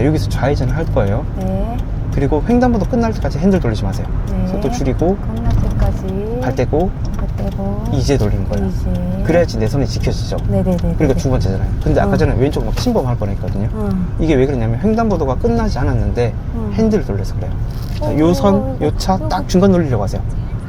자, 여기서 좌회전을 할 거예요. 네. 그리고 횡단보도 끝날 때까지 핸들 돌리지 마세요. 네. 속도 줄이고 끝날 때까지. 발 떼고 발 떼고. 이제 돌리는 거예요. 이제. 그래야지 내 손이 지켜지죠. 네네네. 그러니까 두 번째잖아요. 근데 아까 어. 전에 왼쪽 막 침범할 뻔했거든요. 응. 이게 왜 그러냐면 횡단보도가 끝나지 않았는데 응. 핸들을 돌려서 그래요. 자, 어, 요 선, 어, 요차 어, 딱 중간 돌리려고 하세요.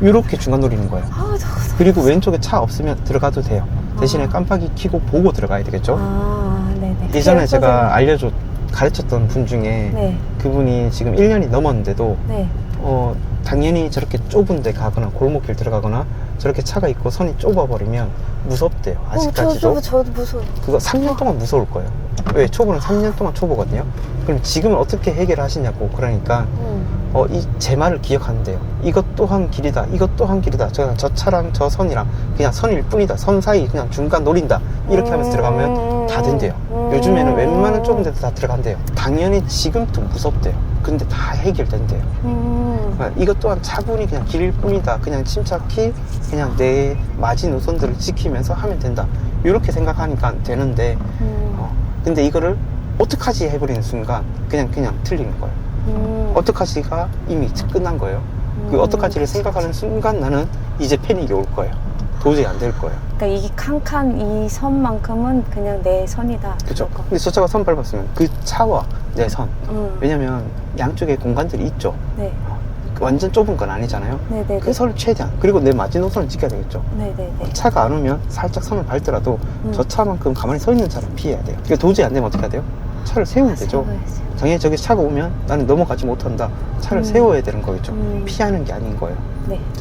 요렇게 중간 돌리는 거예요. 저. 그리고 왼쪽에 차 없으면 들어가도 돼요. 대신에 아. 깜빡이 켜고 보고 들어가야 되겠죠. 아, 네네. 예전에 제가. 알려줬, 가르쳤던 분 중에 네. 그분이 지금 1년이 넘었는데도 네. 어, 당연히 저렇게 좁은 데 가거나 골목길 들어가거나 저렇게 차가 있고 선이 좁아버리면 무섭대요. 어, 아직까지도. 저, 저, 저도 무서워. 그거 3년 동안 무서울 거예요. 왜? 초보는 3년 동안 초보거든요. 그럼 지금은 어떻게 해결하시냐고. 그러니까, 응. 어, 이, 제 말을 기억한대요. 이것 또한 길이다. 이것 또한 길이다. 저, 저 차랑 저 선이랑 그냥 선일 뿐이다. 선 사이 그냥 중간 노린다. 이렇게 하면서 들어가면 다 된대요. 요즘에는 웬만한 좁은 데도 다 들어간대요. 당연히 지금도 무섭대요. 근데 다 해결된대요. 음. 이것 또한 차분히 그냥 길일 뿐이다. 그냥 침착히 그냥 내 마지노선들을 지키면서 하면 된다. 이렇게 생각하니까 되는데, 음. 어, 근데 이거를 어떡하지 해버리는 순간 그냥 그냥 틀리는 거예요. 음. 어떡하지가 이미 끝난 거예요. 그 음. 어떡하지를 생각하는 순간 나는 이제 패닉이 올 거예요. 도저히 안 될 거예요. 그러니까 이 칸칸 이 선만큼은 그냥 내 선이다. 그죠? 근데 저 차가 선 밟았으면 그 차와 내 선. 음. 왜냐면 양쪽에 공간들이 있죠. 네. 완전 좁은 건 아니잖아요. 네네네. 그 선을 최대한. 그리고 내 마지노선을 지켜야 되겠죠. 네네네. 차가 안 오면 살짝 선을 밟더라도 음. 저 차만큼 가만히 서 있는 차는 피해야 돼요. 그러니까 도저히 안 되면 어떻게 해야 돼요? 차를 세우면 되죠. 당연히 저기 차가 오면 나는 넘어가지 못한다. 차를 음. 세워야 되는 거겠죠. 음. 피하는 게 아닌 거예요. 네. 자,